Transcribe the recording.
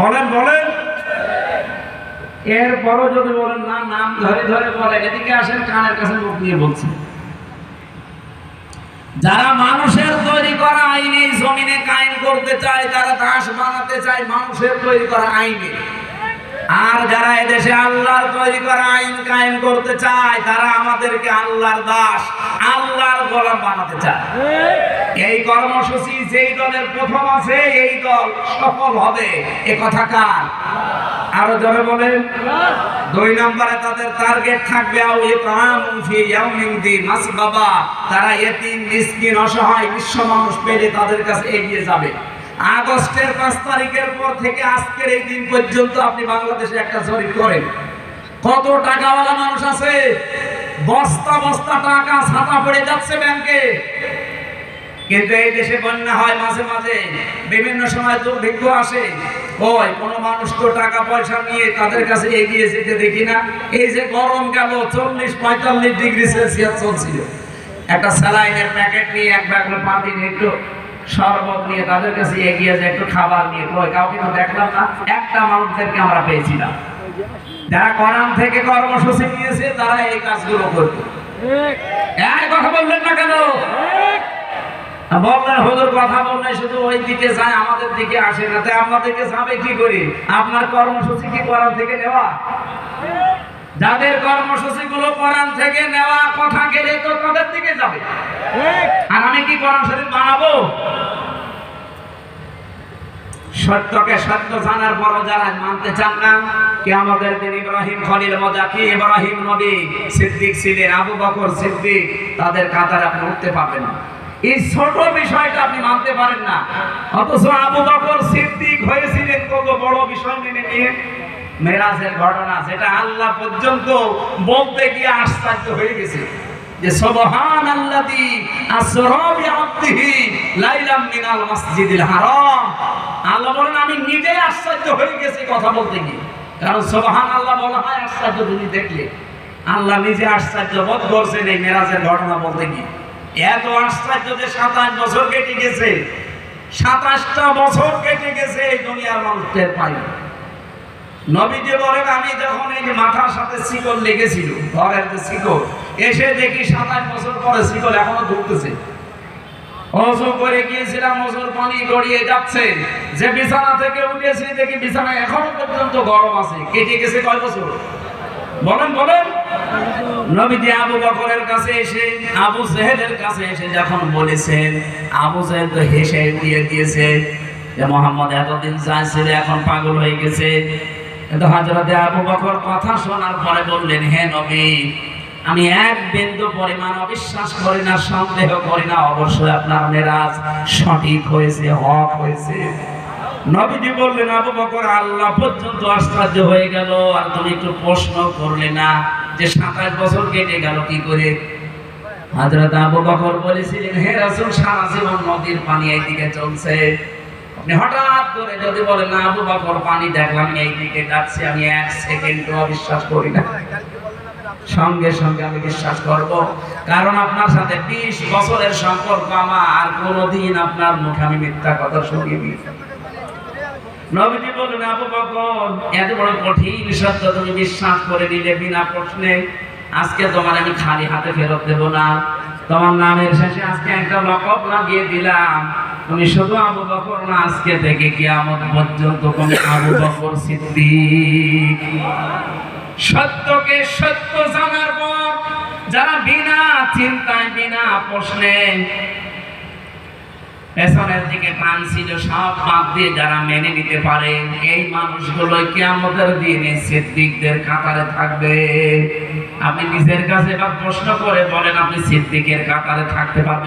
বলেন বলেন। এরপরও যদি বলেন, না, নাম ধরে ধরে বলেন, এদিকে আসেন, কানের কাছে মুখ নিয়ে বলছি। যারা মানুষের তৈরি করা আইনে জমিনে কায়েম করতে চায়, তারা দাস বানাতে চায় মানুষের তৈরি করা আইনে। আর যারা এদেশে আল্লাহর তৈরি করা আইন কায়েম করতে চায়, তারা আমাদেরকে আল্লাহর দাস, আল্লাহর গোলাম বানাতে চায়। এই কর্মসূচি যেই দলের প্রথম আছে, এই দল সফল হবে। এ কথা কার? আরও জোরে বলেন। দুই নম্বরে তাদের টার্গেট থাকবে আও ইতআমুন ফি ইয়াউমিন দি মাসবাবা। তারা এতিম, মিসকিন, অসহায় বিশ্ব মানুষ পেলে তাদের কাছে এগিয়ে যাবে। আগস্টের পাঁচ তারিখের পর থেকে আজকের এই দিন পর্যন্ত আপনি বাংলাদেশে একটা জরিপ করেন। কত টাকাওয়ালা মানুষ আছে? বস্তা বস্তা টাকা ছাতা পড়ে যাচ্ছে ব্যাংকে। কিন্তু এই দেশে বন্যা হয় মাঝে মাঝে, বিভিন্ন সময় দুর্ভিক্ষ আসে। ওই কোন মানুষ তো টাকা পয়সা নিয়ে তাদের কাছে এগিয়ে যেতে দেখি না। এই যে গরম গেল, চল্লিশ পঁয়তাল্লিশ ডিগ্রি সেলসিয়াস চলছিল। একটা স্যালাইনের প্যাকেট নিয়ে এক ব্যাগ পানি একটু শরবত নিয়ে তাদের কাছে এগিয়ে যায়, একটু খাবার নিয়ে। কই কাউকে তো দেখলাম না, একটা মানুষদেরকে আমরা পেয়েছিলাম। যারা কোরআন থেকে কর্মসূচি নিয়েছে, তারা এই কাজগুলো করতো এক কথা বললেন না কেন? বললেন হুজুর কথা শুধু ওই দিকে যায়, আমাদের দিকে আসে না। তাই যাবে কি করি? আপনার কর্মসূচি কি কোরআন থেকে নেওয়া? যাদের কর্মসূচি গুলো কোরআন থেকে নেওয়া কথা গেলে তো তাদের দিকে যাবে। আর আমি কি কোরআন বানাবো? সত্যকে সত্য জানার পর যারা মানতে চান না কে আমাদের দিন ইব্রাহিম খলিল মজাকি, ইব্রাহিম নবী, সিদ্দিক ছিলেন আবু বকর সিদ্দিক, তাদের কাতারে আপনি উঠতে পারবেন না। এই ছোট বিষয়টা আপনি মানতে পারেন না। অথচ আবু বকর সিদ্দিক হয়েছিলেন কত বড় বিষয় মেনে নিয়ে। মেরাজের ঘটনা, যেটা আল্লাহ পর্যন্ত বলতে গিয়ে আশ্চর্য হয়ে গেছে। যে সুবহান বিআবদিহি লাইলাম মিনাল হারাম। আল্লাহ বলেন, আমি নিজে আশ্চর্য হয়ে গেছি কথা বলতে গিয়ে। কারণ সুবহান আল্লাহ বলা হয় আশ্চর্য তুমি দেখলে। আল্লাহ নিজে আশ্চর্য বোধ করছেন এই মেরাজের ঘটনা বলতে গিয়ে। এত আশ্চর্য সাতাশ বছর কেটে গেছে। সাতাশটা বছর কেটে গেছে এই দুনিয়ার মানুষদের পাইনি নবীজি বলেন, আমি যখন এই মাথার সাথে শিকল লেগেছিল, ঘরের যে শিকল, এসে দেখি সাতাশ বছর পরে শিকল এখনও ঢুকতেছে অজু করে গিয়েছিলাম, অজুর পানি গড়িয়ে যাচ্ছে। যে বিছানা থেকে উঠেছি, দেখি বিছানা এখনও পর্যন্ত গরম আছে। কেটে গেছে কয় বছর? বলেন বলেন। নবীজি আবু বকরের কাছে এসে, আবু জেহেলের কাছে এসে যখন বলেছেন, আবু জেহেল তো হেসে উড়িয়ে দিয়েছে যে মোহাম্মদ এতদিন চাইছিল এখন পাগল হয়ে গেছে। কিন্তু হাজরতে আবু বকর কথা শোনার পরে বললেন, হে নবী, আমি এক বিন্দু পরিমাণ অবিশ্বাস করি না, সন্দেহ করি না, অবশ্যই আপনার মেরাজ সঠিক হয়েছে, হক হয়েছে। নবীজি বললেন, আবু বকর, আল্লাহ পর্যন্ত আশ্চর্য হয়ে গেল। আর তুমি একটু প্রশ্ন করলে না যে সাতাশ বছর কেটে গেল কি করে? হাজরত আবু বকর বলেছিলেন, হে রাসূল, সারা জীবন নদীর পানি এইদিকে চলছে। আপনি হঠাৎ করে যদি বলেন, না, আবু বকর, পানি দেখলাম এইদিকে যাচ্ছে, আমি এক সেকেন্ডও অবিশ্বাস করি না। সঙ্গে সঙ্গে আমি বিশ্বাস করব, কারণ আপনার সাথে বিশ বছরের সম্পর্ক আমার, আর কোনোদিন আপনার মুখে আমি মিথ্যা কথা শুনিনি। নবীজি বললেন, আবু বকর, এত বড় কঠিন সত্য তুমি বিশ্বাস করে নিলে বিনা প্রশ্নে। আজকে তোমার আমি খালি হাতে ফেরত দেব না। তোমার নামের শেষে আজকে একটা লকব লাগিয়ে দিলাম। তুমি শুধু আবু বকর না, আজকে থেকে কিয়ামত পর্যন্ত তুমি আবু বকর সিদ্দিক। সত্যকে সত্য জানার পর যারা বিনা চিন্তায়, বিনা প্রশ্নে পেছনের দিকে কান ছিল, সব বাদ দিয়ে যারা মেনে নিতে পারে, এই মানুষগুলো কেমতের দিনে সিদ্দিকদের কাতারে থাকবে। আপনি নিজের কাছে এবার প্রশ্ন করে বলেন, আপনি সিদ্দিকের কাতারে থাকতে পারবেন?